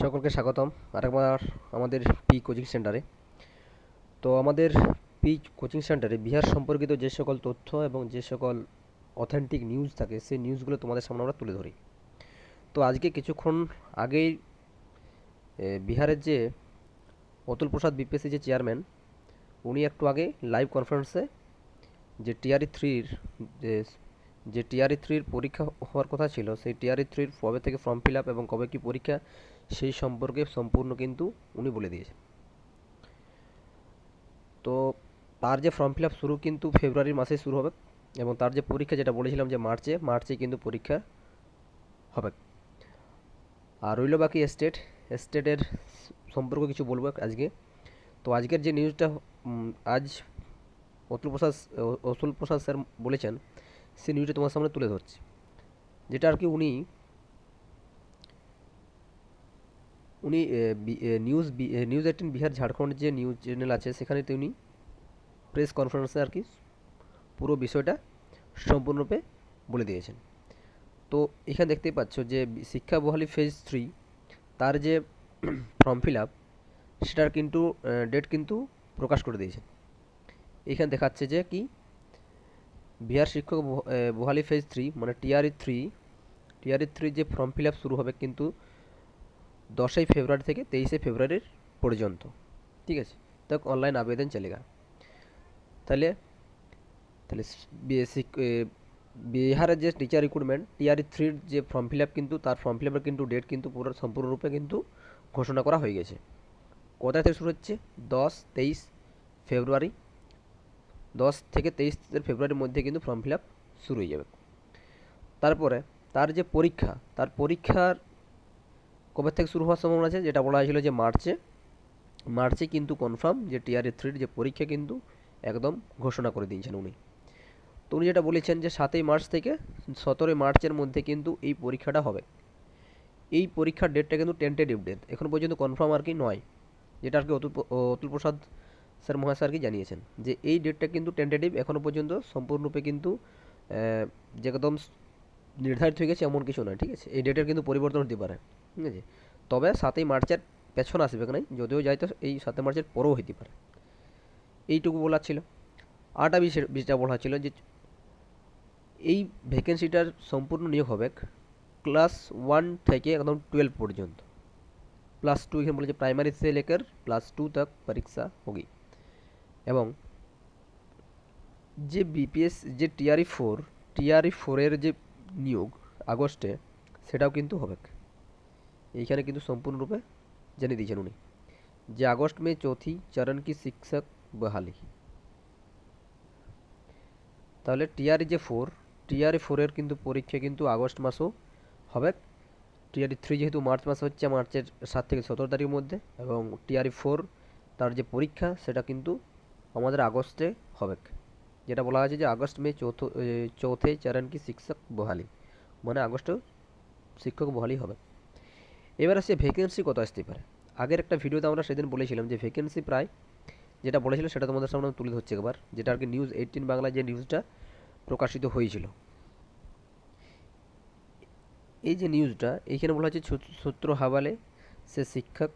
সকলকে স্বাগতম। আরেকবার আমাদের পি কোচিং সেন্টারে তো আমাদের পি কোচিং সেন্টারে বিহার সম্পর্কিত যে সকল তথ্য এবং যে সকল অথেন্টিক নিউজ থাকে, সেই নিউজগুলো তোমাদের সামনে আমরা তুলে ধরি। তো আজকে কিছুক্ষণ আগেই বিহারের যে অতুল প্রসাদ বিপিএসসি যে চেয়ারম্যান উনি একটু আগে লাইভ কনফারেন্সে যে টিআরই থ্রির যে যে টিআরই থ্রির পরীক্ষা হওয়ার কথা ছিল, সেই টিআরই থ্রির কবে থেকে ফর্ম ফিল আপ এবং কবে কি পরীক্ষা, সেই সম্পর্কে সম্পূর্ণ কিন্তু উনি বলে দিয়েছেন। তো তার যে ফর্ম ফিল আপ শুরু কিন্তু ফেব্রুয়ারি মাসে শুরু হবে এবং তার যে পরীক্ষা যেটা বলেছিলাম যে মার্চে মার্চে কিন্তু পরীক্ষা হবে। আর রইল বাকি স্টেট স্টেটের সম্পর্কে কিছু বলব আজকে। তো আজকের যে নিউজটা আজ অতুল প্রসাদ অতুল প্রসাদ স্যার বলেছেন সেই নিউজটা তোমার সামনে তুলে ধরছি। যেটা আর কি উনি উনি news news eighteen Bihar Jharkhand যে নিউজ চ্যানেল আছে, সেখানে তিনি প্রেস কনফারেন্সে আর কি পুরো বিষয়টা সম্পূর্ণরূপে বলে দিয়েছেন। তো এখানে দেখতেই পাচ্ছ যে শিক্ষা বহালি ফেজ থ্রি তার যে ফর্ম ফিল আপ সেটার কিন্তু ডেট কিন্তু প্রকাশ করে দিয়েছেন। এখানে দেখাচ্ছে যে কি বিহার শিক্ষক বহালি ফেজ থ্রি মানে টিআরই থ্রি টিআরই থ্রি যে ফর্ম ফিল শুরু হবে কিন্তু দশই ফেব্রুয়ারি থেকে তেইশে ফেব্রুয়ারির পর্যন্ত। ঠিক আছে? তো অনলাइन आवेदन चलेगा তাহলে তাহলে বিহারের যে টিচার রিক্রুটমেন্ট টিআরই থ্রির যে ফর্ম ফিল কিন্তু, তার ফর্ম ফিল কিন্তু ডেট কিন্তু পুরো সম্পূর্ণরূপে কিন্তু ঘোষণা করা হয়ে গেছে। কোথা থেকে শুরু হচ্ছে? দশ, তেইশ ফেব্রুয়ারি দশ থেকে তেইশ ফেব্রুয়ারির মধ্যে কিন্তু ফর্ম ফিল আপ শুরু হয়ে যাবে। তারপরে তার যে পরীক্ষা, তার পরীক্ষার কবে থেকে শুরু হওয়ার সম্ভাবনা আছে যেটা বলা হয়েছিল যে মার্চে। মার্চে কিন্তু কনফার্ম যে টিআরএ থ্রির যে পরীক্ষা কিন্তু একদম ঘোষণা করে দিয়েছেন উনি। তো উনি যেটা বলেছেন যে সাতই মার্চ থেকে সতেরোই মার্চের মধ্যে কিন্তু এই পরীক্ষাটা হবে। এই পরীক্ষার ডেটটা কিন্তু টেন্টেটিভ ডেট এখন পর্যন্ত কনফার্ম আর কি নয়। যেটা আর কি অতুল অতুল প্রসাদ স্যার মহাশয় আর কি জানিয়েছেন যে এই ডেটটা কিন্তু টেন্টেটিভ এখনও পর্যন্ত সম্পূর্ণরূপে কিন্তু আহ, যে একদম স- নির্ধারিত হয়ে গেছে এমন কিছু নয় ঠিক আছে এই ডেটের কিন্তু পরিবর্তন হতে পারে ঠিক আছে তবে সাতই মার্চের পেছন আসবে নাই যদিও যাই তো এই সাতই মার্চের পরেও হতে পারে এইটুকু বলার ছিল আরটা বিষয় বিষয়টা বলা ছিল যে এই ভ্যাকেন্সিটার সম্পূর্ণ নিয়োগ হবে ক্লাস ওয়ান থেকে একদম টুয়েলভ পর্যন্ত प्लस टू এখানে বলেছে प्राइमरी से लेकर प्लस टू तक परीक्षा होगी এবং যে বিপিএস যে টিআরই ফোর টিআরই ফোরের যে নিয়োগ আগস্টে, সেটাও কিন্তু হবে। এইখানে কিন্তু সম্পূর্ণরূপে জেনে দিয়েছেন উনি যে আগস্ট, মে, চৌথি চরণ কি শিক্ষক, বহালি। তাহলে টিআরই যে ফোর টিআরই ফোরের কিন্তু পরীক্ষা কিন্তু আগস্ট মাসও হবে। টিআরই থ্রি যেহেতু মার্চ মাসে হচ্ছে, মার্চের সাত থেকে সতেরো তারিখের মধ্যে, এবং টিআরই ফোর তার যে পরীক্ষা, সেটা কিন্তু আমাদের আগস্টে হবে। যেটা বলা আছে যে আগস্ট, মে, চৌথ চৌথে চরণ কি শিক্ষক বহালি? মানে আগস্টে শিক্ষক বহালি হবে। এবার আসছে ভ্যাকেন্সি কত আসতে পারে? আগের একটা ভিডিওতে আমরা সেদিন বলেছিলাম যে ভ্যাকেন্সি প্রায় যেটা বলেছিল সেটা তোমাদের সামনে তুলে ধরছে একবার। যেটা আর কি নিউজ এইটিন বাংলায় যে নিউজটা প্রকাশিত হয়েছিল। এই যে নিউজটা এইখানে বলা হচ্ছে সূত্র হাবালে সে শিক্ষক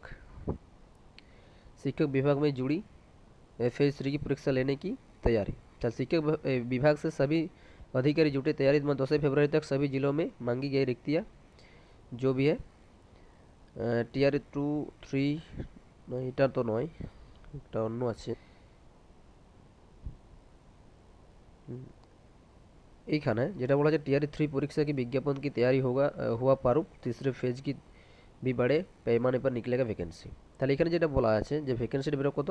শিক্ষক বিভাগ মেয়ে জুড়ি फेज थ्री की परीक्षा लेने की तैयारी चल शिक्षक भ- ए, विभाग से सभी अधिकारी जुटे तैयारी में दसवीं फरवरी तक सभी जिलों में मांगी गई रिक्तियाँ जो भी है টিআর টু থ্রি নয় এটা তো নয় একটা অন্য আছে এইখানে যেটা বলা হচ্ছে टीआर थ्री परीक्षा की विज्ञापन की तैयारी होगा अ, हुआ प्रारूप तीसरे फेज की भी बड़े पैमाने पर निकलेगा वैकेंसी তাহলে এখানে যেটা বলা আছে যে ভ্যাকেন্সিটা বেরো কত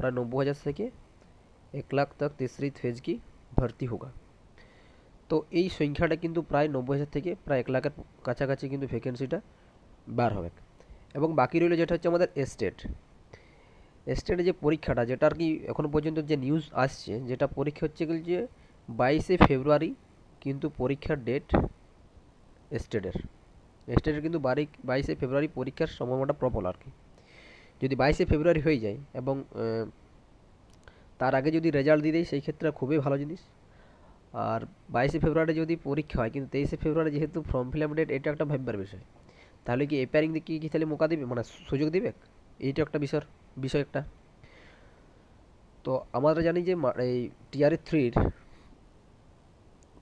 প্রায় নব্বই হাজার থেকে এক লাখ তক তিসরি ফেজ কি ভর্তি হোগা তো এই সংখ্যাটা কিন্তু প্রায় নব্বই হাজার থেকে প্রায় এক লাখের কাছাকাছি কিন্তু ভ্যাকেন্সিটা বার হবে এবং বাকি রইল যেটা হচ্ছে আমাদের এস্টেট এস্টেটের যে পরীক্ষাটা যেটা আর কি এখনও পর্যন্ত যে নিউজ আসছে যেটা পরীক্ষা হচ্ছে গেল যে বাইশে ফেব্রুয়ারি কিন্তু পরীক্ষার ডেট স্টেটের স্টেটের কিন্তু বারি বাইশে ফেব্রুয়ারি পরীক্ষার সম্ভাবনাটা প্রবল আর কি যদি বাইশে ফেব্রুয়ারি হয়ে যায় এবং তার আগে যদি রেজাল্ট দিয়ে দেয়, সেই ক্ষেত্রে খুবই ভালো জিনিস। আর বাইশে ফেব্রুয়ারি যদি পরীক্ষা হয়, কিন্তু তেইশে ফেব্রুয়ারি যেহেতু ফর্ম ফিল আপ ডেট এটা একটা ভাববার বিষয়। তাহলে কি এপিয়ারিং দিয়ে কি কি তাহলে মোকা দিবে? মানে সুযোগ দিবে? এইটা একটা বিষয় বিষয় একটা। তো আমরা জানি যে এই টিআরই থ্রির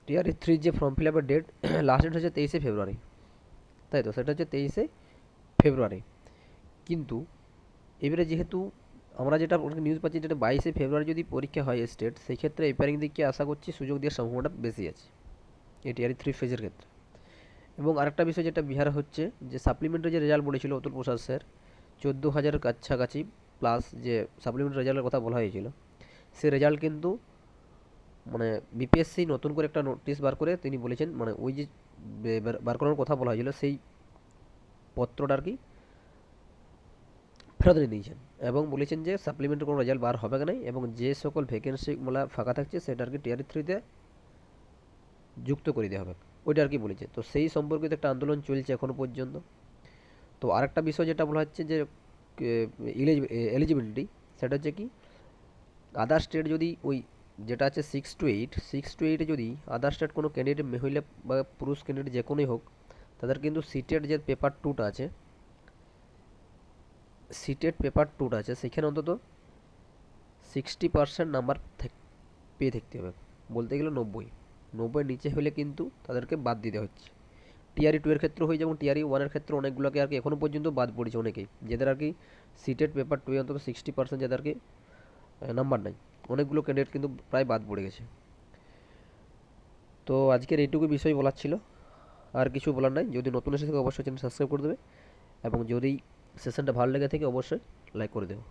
টিআরই থ্রির যে ফর্ম ফিল আপের ডেট লাস্ট ডেট হচ্ছে তেইশে ফেব্রুয়ারি। তাই তো? সেটা হচ্ছে তেইশে ফেব্রুয়ারি। কিন্তু এবারে যেহেতু আমরা যেটা নিউজ পাচ্ছি, যেটা বাইশে ফেব্রুয়ারি যদি পরীক্ষা হয় স্টেট সেই ক্ষেত্রে এপিয়ারিং দিকে আশা করছি সুযোগ দেওয়ার সম্ভাবনাটা বেশি আছে এটি টিআরই থ্রি ফেজের ক্ষেত্রে। এবং আরেকটা বিষয় যেটা বিহার হচ্ছে, যে সাপ্লিমেন্টারি যে রেজাল্ট বলেছিল অতুল প্রসাদ স্যার চোদ্দ হাজারের কাছাকাছি প্লাস যে সাপ্লিমেন্টারি রেজাল্টের কথা বলা হয়েছিল, সে রেজাল্ট কিন্তু মানে বিপিএসসি নতুন করে একটা নোটিশ বার করে তিনি বলেছেন মানে ওই যে বার করানোর কথা বলা হয়েছিল, সেই পত্রটা আর কি নিয়ে নিয়েছেন এবং বলেছেন যে সাপ্লিমেন্টারি কোনো রেজাল্ট বার হবে না এবং যে সকল ভ্যাকেন্সি ভ্যাকেন্সিগুলো ফাঁকা থাকছে সেটা আর কি টিআরই থ্রিতে যুক্ত করে দেওয়া হবে। ওইটা আর কি বলেছে। তো সেই সম্পর্কিত একটা আন্দোলন চলছে এখনও পর্যন্ত। তো আরেকটা বিষয় যেটা বলা হচ্ছে যে এলিজিবিলিটি সেটা হচ্ছে কি আদার স্টেট যদি ওই যেটা আছে six two eight six two এইটে যদি আদার স্টেট কোনো ক্যান্ডিডেট মহিলা বা পুরুষ ক্যান্ডিডেট যে কোনোই হোক, তাদের কিন্তু সিটের যে পেপার টুটা আছে সিটেড পেপার টুটা আছে, সেখানে অন্তত সিক্সটি পার্সেন্ট নাম্বার পেয়ে থাকতে হবে। বলতে গেলে নব্বই। নব্বই নিচে হলে কিন্তু তাদেরকে বাদ দিতে হচ্ছে। টিআরই টু এর ক্ষেত্রে হয়ে যেমন টিআরই ওয়ানের ক্ষেত্রে অনেকগুলোকে আর কি এখনও পর্যন্ত বাদ পড়েছে অনেকেই, যাদের আর কি সিটেড পেপার টুয়ে অন্তত সিক্সটি পার্সেন্ট যাদের আর কি নাম্বার নাই। অনেকগুলো ক্যান্ডিডেট কিন্তু প্রায় বাদ পড়ে গেছে। তো আজকের এইটুকু বিষয় বলার ছিল। আর কিছু বলার নাই। যদি নতুন এসে থাকে, অবশ্যই চ্যানেল সাবস্ক্রাইব করে দেবে। এবং যদি সেশনটা ভালো লেগে থাকে অবশ্যই লাইক করে দেবো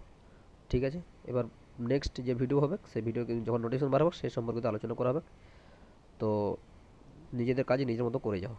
ঠিক আছে? এবার নেক্সট যে ভিডিও হবে, সেই ভিডিও যখন নোটিফিকেশন বার হবে, সেই সম্পর্কিত আলোচনা করা হবে। তো নিজেদের কাজে নিজের মতো করে যাও।